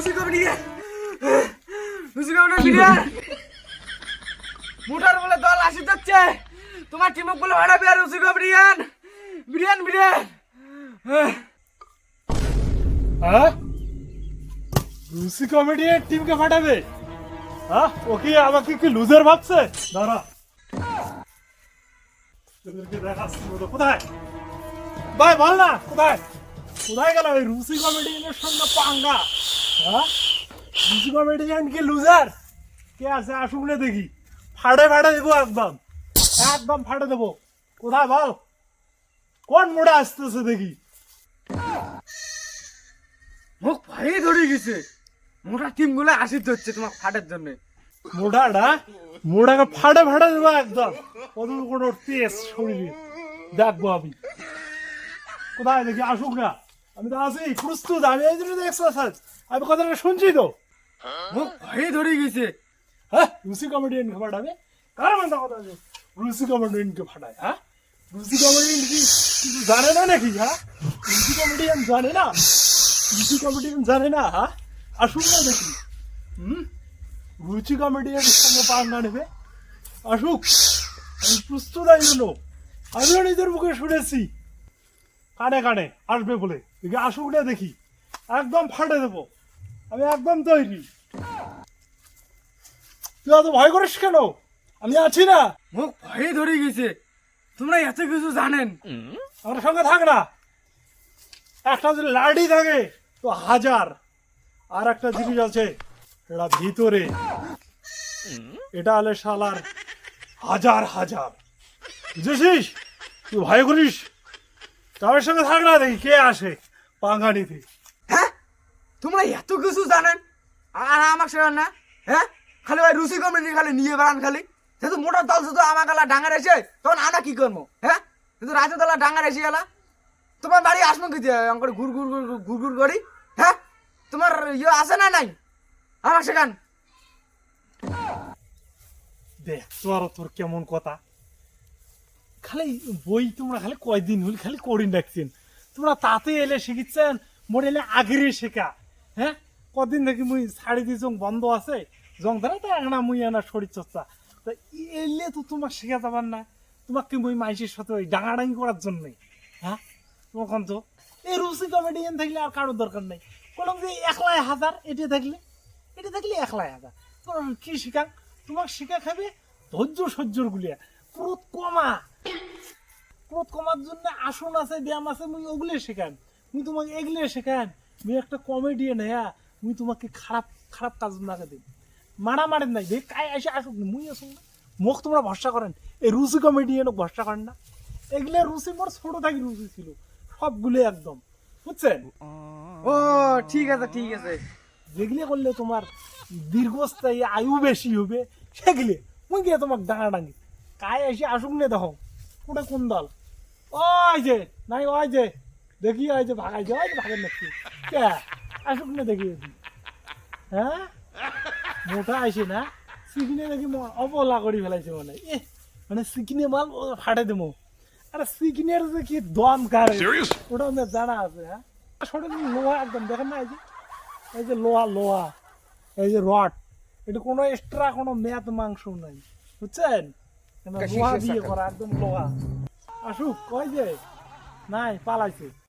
Rusi comedian Rusi comedian মোটার বলে দল আসি যাচ্ছে। তোমার টিমক বলে হারাবে আর রুসি কমিডিয়ান বিরিয়ান বিরিয়ান। হ্যাঁ? রুসি কমেডিয়ান টিমকে ফাটাবে হ্যাঁ? ও কি আমাকে কি লুজার ভাবছে? দাঁড়া। তোদেরকে দেখাচ্ছি কোথায়? ভাই, বল না। কোথায়? কোথায় গেল ওই রুসি কমেডিয়ানের সঙ্গে পাঙ্গা? হ্যাঁ? রুসি কমেডিয়ান কি লুজার কে আছে আসুক না দেখি। ফাড়ে ফাড়ে দেবো একদম। একদম ফাড়ে দেবো। কোথায় বল? কোন মোড়ে আসতেছে দেখি। মুখ ভাই ধরে গেছে। মোটা টিমগুলো আসি হচ্ছে তোমার ফাটের জন্য। মোড়াটা মোড়াকে ফাটে ফাড়ে দেবো একদম। কোনো তেজ শরীরে? দেখব আমি। কোথায় দেখি? আসুক না। আমি তো আছি প্রস্তুত আমি এই জন্য এক্সারসাইজ আমি কথাটা শুনছি তো। ভাই ধরে গেছে। হ্যাঁ রুসি কমেডিয়ানকে ফাটাবে কার মাথা কথা আছে? রুসি কমেডিয়ানকে ফাটায় হ্যাঁ? রুসি কমেডিয়ান কি কিছু জানে না নাকি হ্যাঁ? রুসি কমেডিয়ান জানে না? রুসি কমেডিয়ান জানে না হ্যাঁ? আসুক না দেখি। হুম? রুচি কমেডিয়ানের সঙ্গে পাঙ্গা নেবে। আসুক আমি প্রস্তুত এই জন্য আমিও নিজের মুখে শুনেছি। কানে কানে আসবে বলে। দেখি আসুক না দেখি। একদম ফাটে দেবো। আমি একদম তৈরি। তুই অত ভয় করিস কেন? আমি আছি না। মুখ ভাই ধরে গেছে। তোমরা এত কিছু জানেন? আমার সঙ্গে থাক না। একটা যদি লাডি থাকে তো হাজার। আর একটা জিনিস আছে এটা ভিতরে। এটা হলে শালার হাজার হাজার। বুঝেছিস? তুই ভয় করিস? তাদের সঙ্গে থাক না দেখি কে আসে? পাঙ্গা নিতে হ্যাঁ? তোমরা এত কিছু জানেন? আর আমার সেরা না? হ্যাঁ? খালি ওই রুসি কমিটি খালি নিয়ে বেড়ান খালি। যেহেতু মোটর দল শুধু আমার গালা ডাঙ্গার এসে তখন আমরা কি করব? হ্যাঁ? কিন্তু রাতে দলা ডাঙ্গার এসে গেলা। তোমার বাড়ি আসব কি দিয়ে? এরম করে ঘুর ঘুর ঘুর ঘুর ঘুর ঘুর করি। হ্যাঁ? তোমার ইয়ে আছে না নাই? আমার সেখান দেখ তোর তোর কেমন কথা? খালি বই তোমরা খালি কয়দিন হল খালি করিন রাখছেন তোমরা তাতে এলে শিখিচ্ছেন, মোর এলে আগেরে শেখা। হ্যাঁ? কদিন থেকে মুই শাড়ি দিয়ে জং বন্ধ আছে, জং ধরে তো না মুই আনা শরীর চর্চা তা এলে তো তোমার শেখা যাবার না। তোমাকে মুই মাইসের সাথে ওই ডাঙাডাঙি করার জন্যই হ্যাঁ? তখন তো? এই রুচি কমেডিয়ান থাকলে আর কারোর দরকার নেই। বললাম যে একলাই হাজার, এটা থাকলে? এটা থাকলে একলাই হাজার। তোমার কি শিখাং? তোমার শিখা খাবে ধৈর্য সহ্যর গুলিয়া। ক্রোধ কমা। ক্রোধ কমার জন্য আসন আছে ব্যায়াম আছে মুই ওগুলো শেখান মুই তোমাকে এগুলো শেখান মুই একটা কমেডিয়ান হ্যাঁ মুই তোমাকে খারাপ খারাপ কাজ না দিই। মারা মারেন নাই দেখ কাই এসে আসুক না, মুই আসুন না। মুখ তোমরা ভরসা করেন এই রুচি কমেডিয়ানও ভরসা করেন না। এগুলো রুচি মোর ছোট থাকি রুচি ছিল সবগুলো একদম বুঝছেন? ও ঠিক আছে ঠিক আছে। যেগুলো করলে তোমার দীর্ঘস্থায়ী আয়ু বেশি হবে সেগুলি মুই গিয়ে তোমার ডাঙা ডাঙ্গি কায় এসে আসুক নে দেখো ওটা কোন দল? ওই যে নাই ওই যে দেখি ওই যে ভাগাইছে ওই যে ভাগের নাকি কে? আসুক না দেখি হ্যাঁ? মোটা আইছে না সিকিনে দেখি অবলা করি ফেলাইছে মানে এ মানে সিকিনে মাল ফাটে দেবো। আরে সিকিনের যে কি দম কারে? ওটা আমাদের জানা আছে হ্যাঁ? ছোট লোহা একদম দেখেন না এই যে? এই যে লোহা লোহা। এই যে রড। এটা কোনো এক্সট্রা কোনো মেয়াদ মাংস নাই। বুঝছেন? লোহা দিয়ে করা একদম লোহা। আসুক কয় যে? নাই পালাইছে।